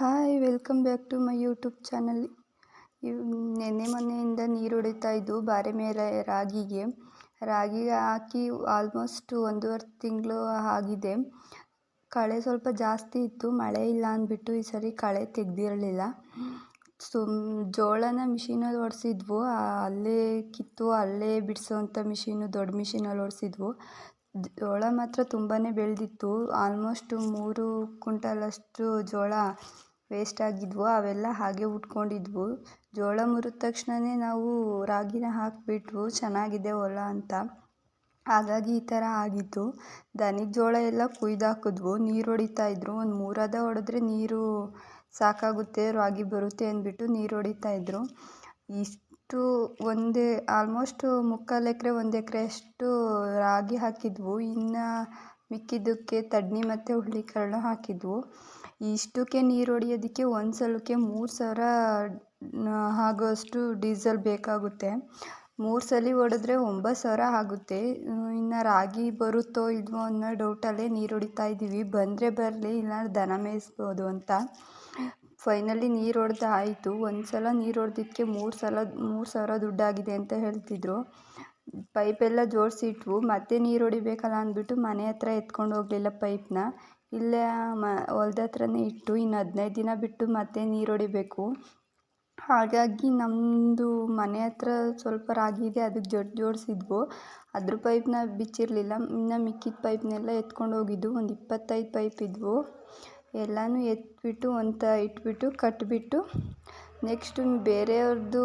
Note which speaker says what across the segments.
Speaker 1: Hi welcome back to my YouTube channel ಇವ್ ನೆನ್ನೆ ಮೊನ್ನೆಯಿಂದ ನೀರು ಹೊಡಿತಾ ಇದ್ದು ಬಾರೆ ಮೇಲೆ ರಾಗಿಗೆ. ರಾಗಿಗೆ ಹಾಕಿ ಆಲ್ಮೋಸ್ಟ್ ಒಂದೂವರೆ ತಿಂಗಳು ಆಗಿದೆ. ಕಳೆ ಸ್ವಲ್ಪ ಜಾಸ್ತಿ ಇತ್ತು, ಮಳೆ ಇಲ್ಲ ಅಂದ್ಬಿಟ್ಟು ಈ ಸರಿ ಕಳೆ ತೆಗ್ದಿರಲಿಲ್ಲ. ಸುಮ್ ಜೋಳನ ಮಿಷಿನಲ್ಲಿ ಹೊಡೆಸಿದ್ವು ಅಲ್ಲೇ ಕಿತ್ತು, ಅಲ್ಲೇ ಬಿಡಿಸೋವಂಥ ಮಿಷಿನು ದೊಡ್ಡ ಮಿಷಿನಲ್ಲಿ ಹೊಡೆಸಿದ್ವು ಜೋಳ ಮಾತ್ರ ತುಂಬಾ ಬೆಳೆದಿತ್ತು ಆಲ್ಮೋಸ್ಟ್ ಮೂರು ಕುಂಟಲಷ್ಟು ಜೋಳ ವೇಸ್ಟ್ ಆಗಿದ್ವು ಅವೆಲ್ಲ ಹಾಗೆ ಉಟ್ಕೊಂಡಿದ್ವು. ಜೋಳ ಮುರಿದ ತಕ್ಷಣವೇ ನಾವು ರಾಗಿನ ಹಾಕಿಬಿಟ್ವು, ಚೆನ್ನಾಗಿದೆ ಹೊಲ ಅಂತ. ಹಾಗಾಗಿ ಈ ಥರ ಆಗಿತ್ತು. ದನಿಗೆ ಜೋಳ ಎಲ್ಲ ಕೊಯ್ದು ಹಾಕಿದ್ವು ನೀರು ಹೊಡಿತಾ ಇದ್ದರು ಒಂದು ಮೂರದ ಹೊಡೆದ್ರೆ ನೀರು ಸಾಕಾಗುತ್ತೆ, ರಾಗಿ ಬರುತ್ತೆ ಅಂದ್ಬಿಟ್ಟು ನೀರು ಹೊಡಿತಾ ಇದ್ದರು ಇಷ್ಟು ಒಂದೇ ಆಲ್ಮೋಸ್ಟ್ ಮುಕ್ಕಾಲು ಎಕರೆ, ಒಂದು ಎಕರೆಯಷ್ಟು ರಾಗಿ ಹಾಕಿದ್ವು. ಇನ್ನು ಮಿಕ್ಕಿದ್ದಕ್ಕೆ ತಡ್ನಿ ಮತ್ತು ಹುರುಳಿಕಾಳನ್ನ ಹಾಕಿದ್ವು. ಇಷ್ಟಕ್ಕೆ ನೀರು ಹೊಡಿಯೋದಕ್ಕೆ ಒಂದು ಸಲಕ್ಕೆ ಮೂರು ಸಾವಿರ ಆಗೋವಷ್ಟು ಡೀಸೆಲ್ ಬೇಕಾಗುತ್ತೆ. ಮೂರು ಸಲ ಹೊಡೆದ್ರೆ ಒಂಬತ್ತು ಸಾವಿರ ಆಗುತ್ತೆ. ಇನ್ನು ರಾಗಿ ಬರುತ್ತೋ ಇಲ್ವೋ ಅನ್ನೋ ಡೌಟಲ್ಲೇ ನೀರು ಹೊಡಿತಾ ಇದ್ದೀವಿ ಬಂದರೆ ಬರಲಿ, ಇಲ್ಲ ದನ ಮೇಯಿಸ್ಬೋದು ಅಂತ. ಫೈನಲಿ ನೀರು ಹೊಡೆದಾಯಿತು ಒಂದು ಸಲ ನೀರು ಹೊಡೆದಿದ್ದಕ್ಕೆ ಮೂರು ಸಲ, ಮೂರು ಸಾವಿರ ದುಡ್ಡಾಗಿದೆ ಅಂತ ಹೇಳ್ತಿದ್ರು. ಪೈಪೆಲ್ಲ ಜೋಡಿಸಿಟ್ವು. ಮತ್ತೆ ನೀರು ಹೊಡಿಬೇಕಲ್ಲ ಅಂದ್ಬಿಟ್ಟು ಮನೆ ಹತ್ರ ಎತ್ಕೊಂಡು ಹೋಗಲಿಲ್ಲ ಪೈಪನ್ನ ಇಲ್ಲೇ ಮ, ಹೊಲ್ದ ಹತ್ರನೇ ಇಟ್ಟು ಇನ್ನು ಹದಿನೈದು ದಿನ ಬಿಟ್ಟು ಮತ್ತೆ ನೀರು ಹೊಡಿಬೇಕು. ಹಾಗಾಗಿ ನಮ್ಮದು ಮನೆ ಹತ್ರ ಸ್ವಲ್ಪ ರಾಗಿ ಇದೆ ಅದಕ್ಕೆ ಜೋಡಿ, ಜೋಡಿಸಿದ್ವು. ಅದ್ರ ಪೈಪ್ನ ಬಿಚ್ಚಿರಲಿಲ್ಲ. ಇನ್ನು ಮಿಕ್ಕಿದ ಪೈಪ್ನೆಲ್ಲ ಎತ್ಕೊಂಡು ಹೋಗಿದ್ದು. ಒಂದು ಇಪ್ಪತ್ತೈದು ಪೈಪ್ ಇದ್ವು. ಎಲ್ಲನೂ ಎತ್ಬಿಟ್ಟು ಒಂದು ಇಟ್ಬಿಟ್ಟು ಕಟ್ಟಿಬಿಟ್ಟು ನೆಕ್ಸ್ಟು ಬೇರೆಯವ್ರದ್ದು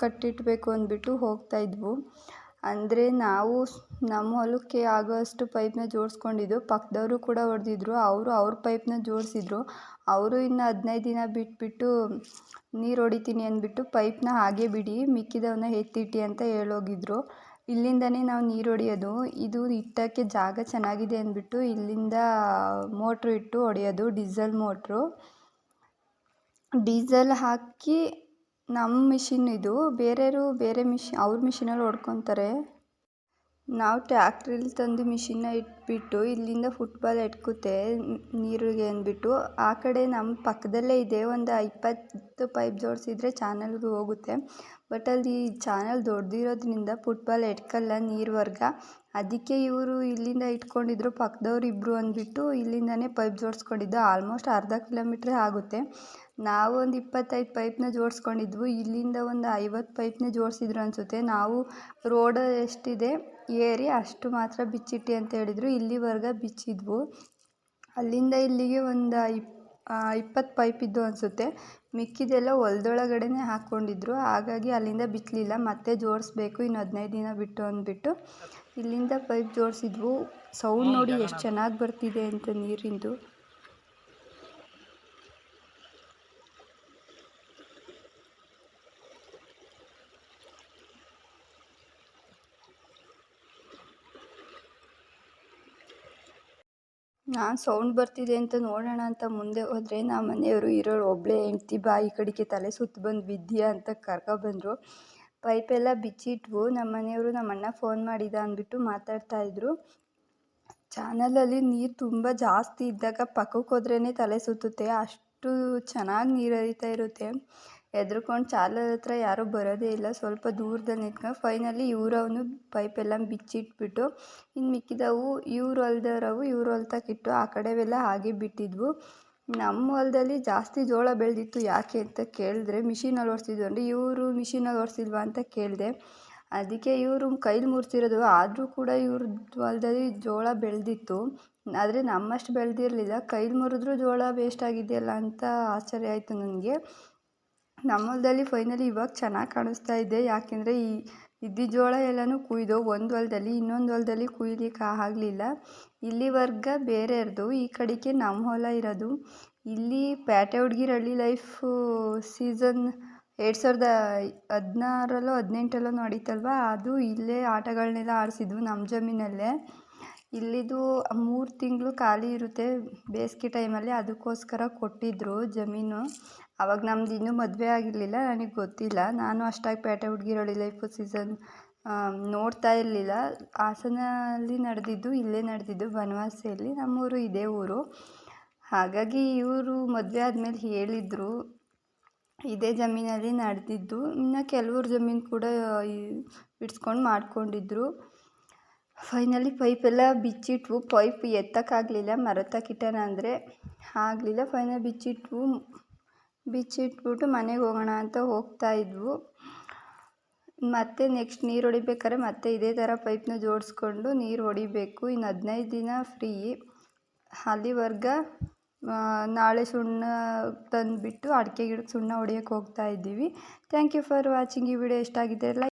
Speaker 1: ಕಟ್ಟಿಡಬೇಕು ಅಂದ್ಬಿಟ್ಟು ಹೋಗ್ತಾಯಿದ್ವು ಅಂದರೆ ನಾವು ನಮ್ಮ ಹೊಲಕ್ಕೆ ಆಗೋವಷ್ಟು ಪೈಪ್ನ ಜೋಡಿಸ್ಕೊಂಡಿದ್ದು ಪಕ್ಕದವರು ಕೂಡ ಹೊಡೆದಿದ್ರು, ಅವರು ಅವ್ರ ಪೈಪ್ನ ಜೋಡಿಸಿದ್ರು. ಅವರು ಇನ್ನು ಹದಿನೈದು ದಿನ ಬಿಟ್ಬಿಟ್ಟು ನೀರು ಹೊಡಿತೀನಿ ಅಂದ್ಬಿಟ್ಟು ಪೈಪನ್ನ ಹಾಗೆ ಬಿಡಿ ಮಿಕ್ಕಿದವನ್ನ ಎತ್ತಿಟ್ಟಿ ಅಂತ ಹೇಳೋಗಿದ್ರು. ಇಲ್ಲಿಂದನೇ ನಾವು ನೀರು ಹೊಡೆಯೋದು. ಇದು ಇಟ್ಟಕ್ಕೆ ಜಾಗ ಚೆನ್ನಾಗಿದೆ ಅಂದ್ಬಿಟ್ಟು ಇಲ್ಲಿಂದ ಮೋಟ್ರು ಇಟ್ಟು ಹೊಡೆಯೋದು, ಡೀಸೆಲ್ ಮೋಟ್ರು. ಡೀಸೆಲ್ ಹಾಕಿ ನಮ್ಮ ಮಿಷಿನ್ ಇದು. ಬೇರೆಯವರು ಬೇರೆ ಮಿಷಿ ಅವ್ರ ಮಿಷಿನಲ್ಲಿ ಹೊಡ್ಕೊತಾರೆ. ನಾವು ಟ್ಯಾಕ್ಟ್ರಿಲಿ ತಂದು ಮಿಷಿನ್ನ ಇಟ್ಬಿಟ್ಟು ಇಲ್ಲಿಂದ ಫುಟ್ಬಾಲ್ ಎಟ್ಕುತ್ತೆ, ನೀರಿಗೆ ಅಂದ್ಬಿಟ್ಟು. ಆ ಕಡೆ ನಮ್ಮ ಪಕ್ಕದಲ್ಲೇ ಇದೆ, ಒಂದು ಇಪ್ಪತ್ತು ಪೈಪ್ ಜೋಡಿಸಿದ್ರೆ ಚಾನಲ್ಗೆ ಹೋಗುತ್ತೆ. ಬಟ್ ಅಲ್ಲಿ ಚಾನಲ್ ದೊಡ್ಡದಿರೋದ್ರಿಂದ ಫುಟ್ಬಾಲ್ ಎಟ್ಕಲ್ಲ ನೀರು ವರ್ಗ. ಅದಕ್ಕೆ ಇವರು ಇಲ್ಲಿಂದ ಇಟ್ಕೊಂಡಿದ್ರು, ಪಕ್ಕದವ್ರು ಇಬ್ಬರು ಅಂದ್ಬಿಟ್ಟು ಇಲ್ಲಿಂದನೇ ಪೈಪ್ ಜೋಡಿಸ್ಕೊಂಡಿದ್ದು. ಆಲ್ಮೋಸ್ಟ್ ಅರ್ಧ ಕಿಲೋಮೀಟ್ರೇ ಆಗುತ್ತೆ. ನಾವು ಒಂದು ಇಪ್ಪತ್ತೈದು ಪೈಪ್ನ ಜೋಡಿಸ್ಕೊಂಡಿದ್ವು. ಇಲ್ಲಿಂದ ಒಂದು ಐವತ್ತು ಪೈಪ್ನ ಜೋಡಿಸಿದ್ರು ಅನಿಸುತ್ತೆ. ನಾವು ರೋಡ್ ಎಷ್ಟಿದೆ ಏರಿ ಅಷ್ಟು ಮಾತ್ರ ಬಿಚ್ಚಿಟ್ಟಿ ಅಂತ ಹೇಳಿದ್ರು. ಇಲ್ಲಿವರೆಗೆ ಬಿಚ್ಚಿದ್ವು. ಅಲ್ಲಿಂದ ಇಲ್ಲಿಗೆ ಒಂದು ಇಪ್ ಇಪ್ಪತ್ತು ಪೈಪ್ ಇದ್ದು ಅನಿಸುತ್ತೆ. ಮಿಕ್ಕಿದೆಲ್ಲ ಹೊಲ್ದೊಳಗಡೆನೇ ಹಾಕ್ಕೊಂಡಿದ್ರು. ಹಾಗಾಗಿ ಅಲ್ಲಿಂದ ಬಿಚ್ಚಲಿಲ್ಲ ಮತ್ತೆ ಜೋಡಿಸ್ಬೇಕು. ಇನ್ನು ಹದಿನೈದು ದಿನ ಬಿಟ್ಟು ಅಂದ್ಬಿಟ್ಟು ಇಲ್ಲಿಂದ ಪೈಪ್ ಜೋಡಿಸಿದ್ವು. ಸೌಂಡ್ ನೋಡಿ ಎಷ್ಟು ಚೆನ್ನಾಗಿ ಬರ್ತಿದೆ ಅಂತ ನೀರಿಂದು. ನಾನು ಸೌಂಡ್ ಬರ್ತಿದೆ ಅಂತ ನೋಡೋಣ ಅಂತ ಮುಂದೆ ಹೋದರೆ ನಮ್ಮ ಮನೆಯವರು ಇರೋಳು ಒಬ್ಬಳೇ ಹೆಂಡ್ತಿ ಬಾ ಈ ಕಡೆಗೆ ತಲೆ ಸುತ್ತು ಬಂದು ಬಿದ್ದೀಯಾ ಅಂತ ಕರ್ಕೊಬಂದರು ಪೈಪೆಲ್ಲ ಬಿಚ್ಚಿಟ್ವು. ನಮ್ಮ ಮನೆಯವರು ನಮ್ಮ ಅಣ್ಣ ಫೋನ್ ಮಾಡಿದ ಅಂದ್ಬಿಟ್ಟು ಮಾತಾಡ್ತಾ ಮಾತಾಡ್ತಾಯಿದ್ರು ಚಾನಲಲ್ಲಿ ನೀರು ತುಂಬ ಜಾಸ್ತಿ ಇದ್ದಾಗ ಪಕ್ಕಕ್ಕೆ ಹೋದ್ರೇ ತಲೆ ಸುತ್ತುತ್ತೆ. ಅಷ್ಟು ಚೆನ್ನಾಗಿ ನೀರು ಹರಿತಾ ಇರುತ್ತೆ. ಹೆದ್ರುಕೊಂಡು ಚಾಲದ ಹತ್ರ ಯಾರೂ ಬರೋದೇ ಇಲ್ಲ. ಸ್ವಲ್ಪ ದೂರದಲ್ಲಿ ನಿಂತ್ಕೊಂಡು ಫೈನಲಿ ಇವ್ರವನು ಪೈಪೆಲ್ಲ ಬಿಚ್ಚಿಟ್ಬಿಟ್ಟು ಇನ್ನು ಮಿಕ್ಕಿದವು ಇವ್ರು ಹೊಲ್ದವ್ರವು ಇವ್ರು ಹೊಲ್ತಕ್ಕಿಟ್ಟು ಆ ಕಡೆವೆಲ್ಲ ಹಾಗೆ ಬಿಟ್ಟಿದ್ವು. ನಮ್ಮ ಹೊಲದಲ್ಲಿ ಜಾಸ್ತಿ ಜೋಳ ಬೆಳೆದಿತ್ತು ಯಾಕೆ ಅಂತ ಕೇಳಿದ್ರೆ ಮಿಷಿನಲ್ಲಿ ಓಡಿಸಿದ್ವು ಅಂದರೆ ಇವರು ಮಿಷಿನಲ್ಲಿ ಓಡಿಸಿಲ್ವಾ ಅಂತ ಕೇಳಿದೆ. ಅದಕ್ಕೆ ಇವರು ಕೈಲಿ ಮುರಿಸಿರೋದು. ಆದರೂ ಕೂಡ ಇವ್ರ ಹೊಲದಲ್ಲಿ ಜೋಳ ಬೆಳೆದಿತ್ತು. ಆದರೆ ನಮ್ಮಷ್ಟು ಬೆಳೆದಿರಲಿಲ್ಲ. ಕೈಲಿ ಮುರಿದ್ರೂ ಜೋಳ ವೇಸ್ಟ್ ಆಗಿದೆಯಲ್ಲ ಅಂತ ಆಶ್ಚರ್ಯ ಆಯಿತು ನನಗೆ. ನಮ್ಮ ಹೊಲದಲ್ಲಿ ಫೈನಲಿ ಇವಾಗ ಚೆನ್ನಾಗಿ ಕಾಣಿಸ್ತಾ ಇದೆ. ಯಾಕೆಂದರೆ ಈ ಇದ್ದಿದ್ದ ಜೋಳ ಎಲ್ಲನೂ ಕುಯ್ದು ಒಂದು ಹೊಲದಲ್ಲಿ, ಇನ್ನೊಂದು ಹೊಲದಲ್ಲಿ ಕುಯ್ಲಿಕ್ಕೆ ಆಗಲಿಲ್ಲ. ಇಲ್ಲಿವರ್ಗೆ ಬೇರೆಯವ್ರದ್ದು ಈ ಕಡೆಗೆ ನಮ್ಮ ಹೊಲ ಇರೋದು. ಇಲ್ಲಿ ಪ್ಯಾಟೆ ಹುಡ್ಗಿರ್ ಹಳ್ಳಿ ಲೈಫು ಸೀಸನ್ ಎರಡು ಸಾವಿರದ ಹದಿನಾರಲ್ಲೋ, ಹದಿನೆಂಟಲ್ಲೋ ನಡೀತಲ್ವ? ಅದು ಇಲ್ಲೇ ಆಟಗಳನ್ನೆಲ್ಲ ಆಡಿಸಿದ್ವು ನಮ್ಮ ಜಮೀನಲ್ಲೇ. ಇಲ್ಲಿದು ಮೂರು ತಿಂಗಳು ಖಾಲಿ ಇರುತ್ತೆ. ಬೇಸಿಗೆ ಟೈಮಲ್ಲಿ ಅದಕ್ಕೋಸ್ಕರ ಕೊಟ್ಟಿದ್ದರು ಜಮೀನು. ಅವಾಗ ನಮ್ದು ಇನ್ನೂ ಮದುವೆ ಆಗಿರಲಿಲ್ಲ, ನನಗೆ ಗೊತ್ತಿಲ್ಲ. ನಾನು ಅಷ್ಟಾಗಿ ಪೇಟೆ ಹುಡುಗಿರೋಳಿ ಲೈಫು ಸೀಸನ್ ನೋಡ್ತಾ ಇರಲಿಲ್ಲ. ಹಾಸನಲ್ಲಿ ನಡೆದಿದ್ದು, ಇಲ್ಲೇ ನಡೆದಿದ್ದು ಬನವಾಸಿಯಲ್ಲಿ ನಮ್ಮೂರು ಇದೇ ಊರು. ಹಾಗಾಗಿ ಇವರು ಮದುವೆ ಆದಮೇಲೆ ಹೇಳಿದ್ರು, ಇದೇ ಜಮೀನಲ್ಲಿ ನಡೆದಿದ್ದು. ಇನ್ನು ಕೆಲವ್ರ ಜಮೀನು ಕೂಡ ಬಿಡಿಸ್ಕೊಂಡು ಮಾಡ್ಕೊಂಡಿದ್ರು. ಫೈನಲಿ ಪೈಪೆಲ್ಲ ಬಿಚ್ಚಿಟ್ವು. ಪೈಪ್ ಎತ್ತಕ್ಕಾಗಲಿಲ್ಲ ಮರತಕ್ಕಿಟ್ಟನ ಅಂದರೆ ಆಗಲಿಲ್ಲ. ಫೈನಲ್ ಬಿಚ್ಚಿಟ್ವು. ಬಿಚ್ಚಿಟ್ಬಿಟ್ಟು ಮನೆಗೆ ಹೋಗೋಣ ಅಂತ ಹೋಗ್ತಾ ಇದ್ವು. ಮತ್ತೆ ನೆಕ್ಸ್ಟ್ ನೀರು ಹೊಡಿಬೇಕಾದ್ರೆ ಮತ್ತೆ ಇದೇ ಥರ ಪೈಪ್ನ ಜೋಡಿಸ್ಕೊಂಡು ನೀರು ಹೊಡಿಬೇಕು. ಇನ್ನು ಹದಿನೈದು ದಿನ ಫ್ರೀ ಅಲ್ಲಿವರ್ಗ ನಾಳೆ ಸುಣ್ಣ ತಂದುಬಿಟ್ಟು ಅಡಿಕೆ ಗಿಡಕ್ಕೆ ಸುಣ್ಣ ಹೊಡಿಯೋಕ್ಕೆ ಹೋಗ್ತಾ ಇದ್ದೀವಿ. ಥ್ಯಾಂಕ್ ಯು ಫಾರ್ ವಾಚಿಂಗ್ ಈ ವಿಡಿಯೋ ಇಷ್ಟ ಆಗಿದ್ದರೆ ಲೈಕ್